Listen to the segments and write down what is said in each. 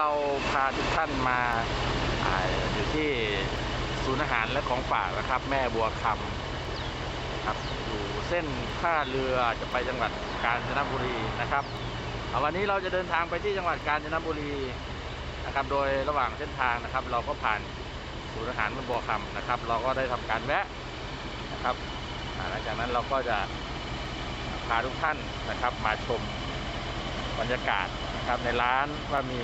ราพาทุกท่านมาอยู่ที่ศูนย์อาหารและของฝากนะครับ แม่บัวคำครับอยู่เส้นท่าเรือจะไปจังหวัดกาญจนบุรีนะครับวันนี้เราจะเดินทางไปที่จังหวัดกาญจนบุรีนะครับ โดยระหว่างเส้นทางนะครับ เราก็ผ่านศูนย์อาหารแม่บัวคำนะครับ เราก็ได้ทำการแวะนะครับหลังจากนั้นเราก็จะพาทุกท่านนะครับมาชมบรรยากาศนะครับในร้านว่ามี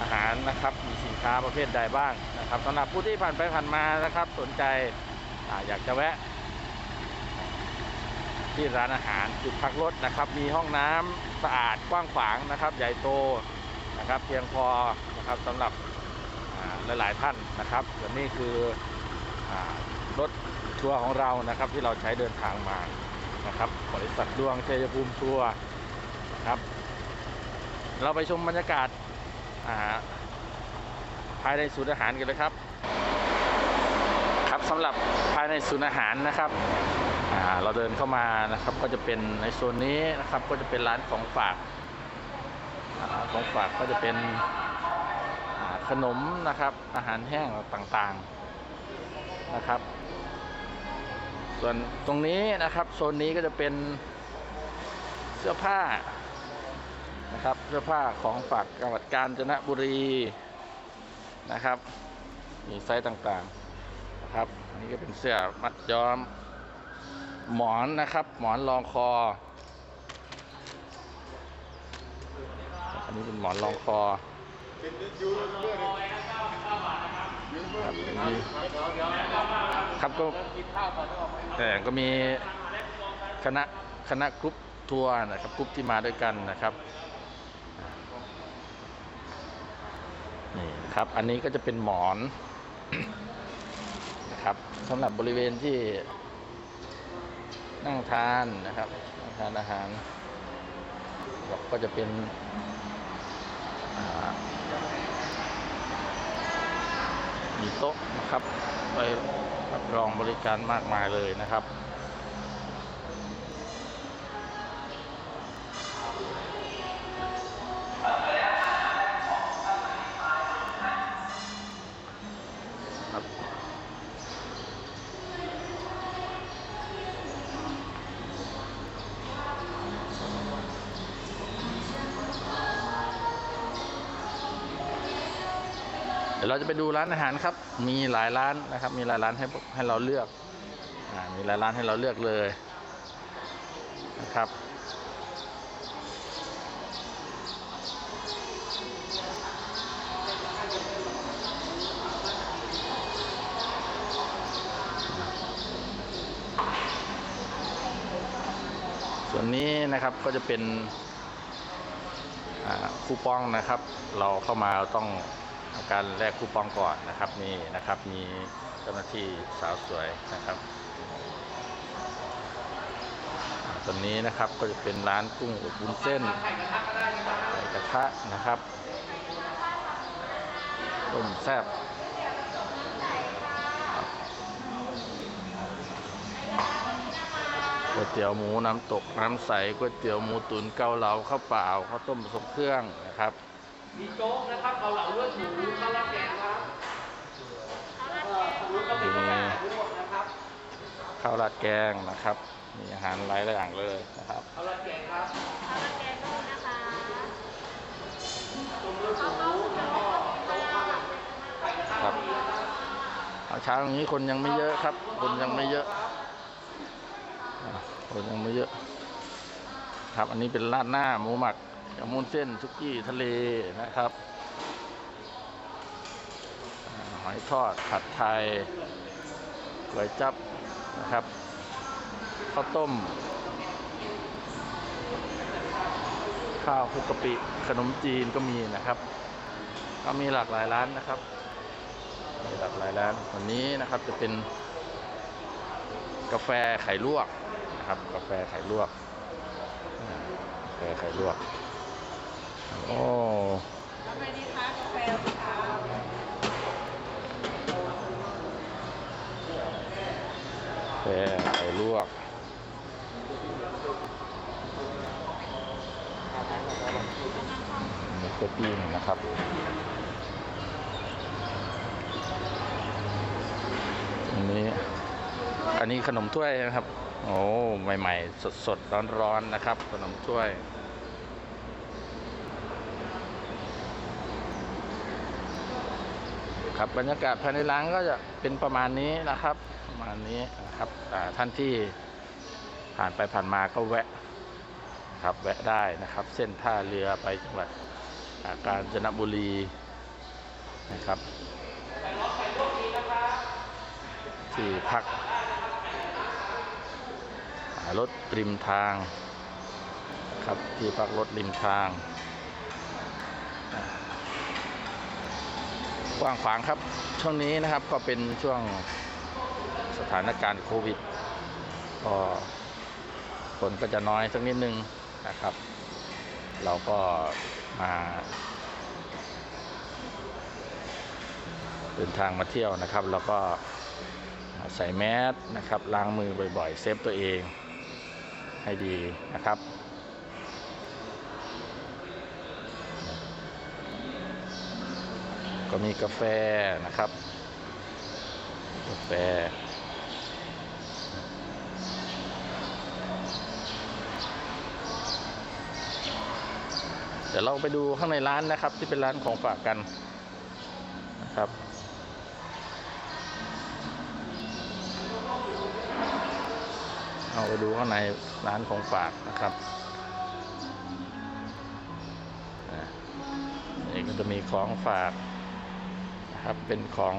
อาหารนะครับ มีสินค้าประเภทใดบ้างนะครับสำหรับผู้ที่ผ่านไปผ่านมานะครับ สนใจออยากจะแวะ ที่ร้านอาหารจุดพักรถนะครับ มีห้องน้ำสะอาดกว้างขวางนะครับ ใหญ่โตนะครับ เพียงพอนะครับสำหรับหลาย ๆ ท่านนะครับส่วนนี้คืออรถทัวร์ของเรานะครับ ที่เราใช้เดินทางมานะครับ บริษัทดวงชัยภูมิทัวร์นะครับ เราไปชมบรรยากาศ ภายในศูนย์อาหารกันเลยครับ ครับสำหรับภายในศูนย์อาหารนะครับอ่าเราเดินเข้ามานะครับก็จะเป็นในโซนนี้นะครับก็จะเป็นร้านของฝากอของฝากก็จะเป็นขนมนะครับอาหารแห้งต่างๆนะครับ ส่วนตรงนี้นะครับโซนนี้ก็จะเป็นเสื้อผ้า นะครับเสื้อผ้าของฝากจังหวัดกาญจนบุรีนะครับ มีไซส์ต่างๆนะครับอันนี้ก็เป็นเสื้อมัดย้อม หมอนนะครับ หมอนรองคอ อันนี้เป็นหมอนรองคอครับครับก็แต่ก็มีคณะคณะกรุ๊ปทัวร์นะครับกรุ๊ปที่มาด้วยกันนะครับ นี่ครับ อันนี้ก็จะเป็นหมอนนะครับสำหรับบริเวณที่นั่งทานนะครับนั่งทานอาหาร ก็จะเป็นมีโต๊ะนะครับไปรับรองบริการมากมายเลยนะครับ ดี๋ยวเราจะไปดูร้านอาหารครับ มีหลายร้านนะครับ มีหลายร้านให้ให้เราเลือกอมีหลายร้านให้เราเลือกเลยนะครับ ส่วนนี้นะครับก็จะเป็นคูปองนะครับ เราเข้ามาเราต้อง การแลกคูปองก่อนนะครับนี่นะครับมีเจ้าหน้าที่สาวสวยนะครับอ่าส่วนนี้นะครับก็จะเป็นร้านกุ้งอบวุ้นเส้นไก่กระทะนะครับต้มแซ่บก๋วยเตี๋ยวหมูน้ำตกน้ำใสก๋วยเตี๋ยวหมูตุ๋นเกาเหลาข้าวเปล่าข้าวต้มผสมเครื่องนะครับ มีโจ๊กนะครับเกาเหลาเลือดหมูข้าวราดแกงครับแล้วก็ทางนู้นก็เป็นข้าวราดทั้งหมดนะครับข้าวราดแกงนะครับ มีอาหารหลายอย่างเลยนะครับข้าวราดแกงครับข้าวราดแกงด้วยนะคะต้มเลือดหมูแล้วก็โจ๊กข้าวราดไก่กระทะครับมีนะครับเอาเช้าอย่างนี้คนยังไม่เยอะครับ คนยังไม่เยอะอ่าคนยังไม่เยอะ ครับอันนี้เป็นราดหน้าหมูหมักยำ มุนเส้นชุกี้ทะเลนะครับอหอยทอดผัดไทยก๋วยจับนะครับข้าวต้ม ข้าวคุกกะปิ ขนมจีนก็มีนะครับ ก็มีหลากหลายร้านนะครับมีหลากหลายร้านวันนี้นะครับจะเป็นกาแฟไข่ลวกนะครับ กาแฟไข่ลวกกาแฟไข่ลวก โอ้แล้กาแฟลวกเจ๊ปิ้นะครับอันนี้อันนี้ขนมถ้วยนะครับ โอ้ ใหม่ ๆ สดๆ ร้อนๆ นะครับ ขนมถ้วย ครับ บรรยากาศภายในร้านก็จะเป็นประมาณนี้นะครับ ประมาณนี้นะครับท่านที่ผ่านไปผ่านมาก็แวะครับแวะได้นะครับ เส้นท่าเรือไปจังหวัดกาญจนบุรีนะครับที่พักรถริมทางครับที่พักรถริมทาง กว้างขวางครับ ช่วงนี้นะครับก็เป็นช่วงสถานการณ์โควิดก็คนก็จะน้อยสักนิดนึงนะครับ เราก็มาเดินทางมาเที่ยวนะครับ แล้วก็ใส่แมสนะครับล้างมือบ่อยๆ เซฟตัวเองให้ดีนะครับ ก็มีกาแฟนะครับ กาแฟ เดี๋ยวเราไปดูข้างในร้านนะครับ ที่เป็นร้านของฝากกันนะครับเอาไปดูข้างในร้านของฝากนะครับนี่ก็จะมีของฝาก นะครับเป็นของ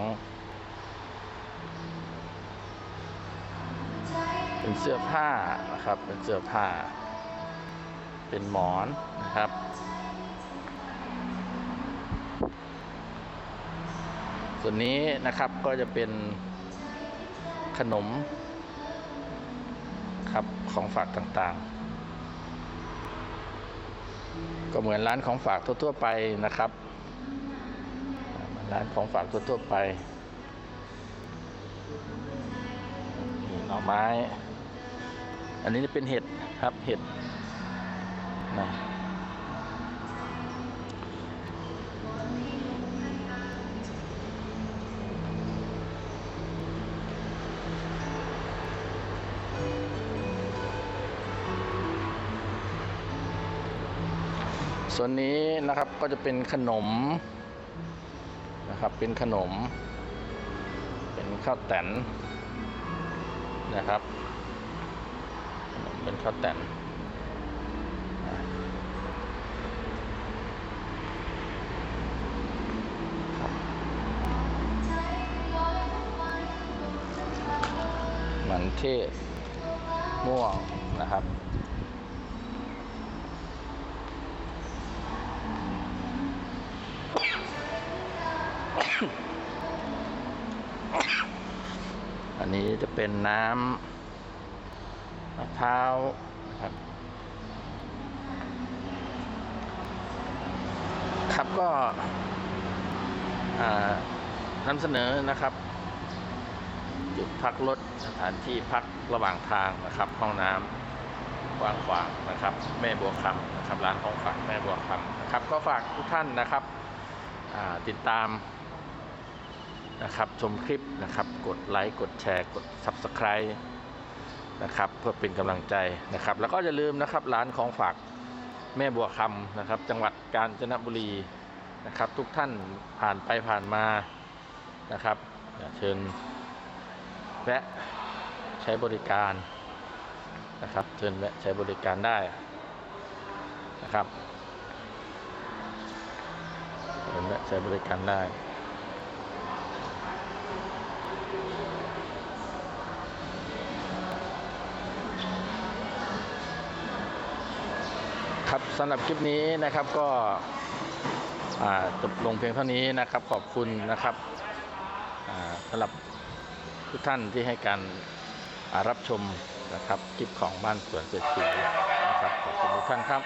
เป็นเสื้อผ้านะครับเป็นเสื้อผ้า เป็นหมอนนะครับส่วนนี้นะครับก็จะเป็นขนมครับของฝากต่างๆ ก็เหมือนร้านของฝากทั่วๆไปนะครับ ร้านของฝากทั่วๆไปมีหน่อไม้ อันนี้เป็นเห็ดครับเห็ดนะส่วนนี้นะครับก็จะเป็นขนม นะครับ เป็นขนม เป็นข้าวแตนนะครับ ขนมเป็นข้าวแตนมันเทศม่วงนะครับ อันนี้จะเป็นน้ำมะพร้าวครับ ครับก็นำเสนอนะครับ จุดพักรถสถานที่พักระหว่างทางนะครับ ห้องน้ำกว้างขวางนะครับ แม่บัวคำนะครับร้านของฝากแม่บัวคำนะครับ ก็ฝากทุกท่านนะครับติดตาม นะครับชมคลิปนะครับกดไลค์กดแชร์กด Subscribe นะครับเพื่อเป็นกำลังใจนะครับ แล้วก็อย่าลืมนะครับร้านของฝากแม่บัวคำนะครับ จังหวัดกาญจนบุรีนะครับ ทุกท่านผ่านไปผ่านมานะครับเชิญแวะใช้บริการนะครับเชิญแวะใช้บริการได้นะครับเชิญแวะใช้บริการได้ ครับสำหรับคลิปนี้นะครับก็จบลงเพียงเท่านี้นะครับ ขอบคุณนะครับสำหรับทุกท่านที่ให้การรับชมนะครับคลิปของบ้านสวนเศรษฐีนะครับขอบคุณทุกท่านครับ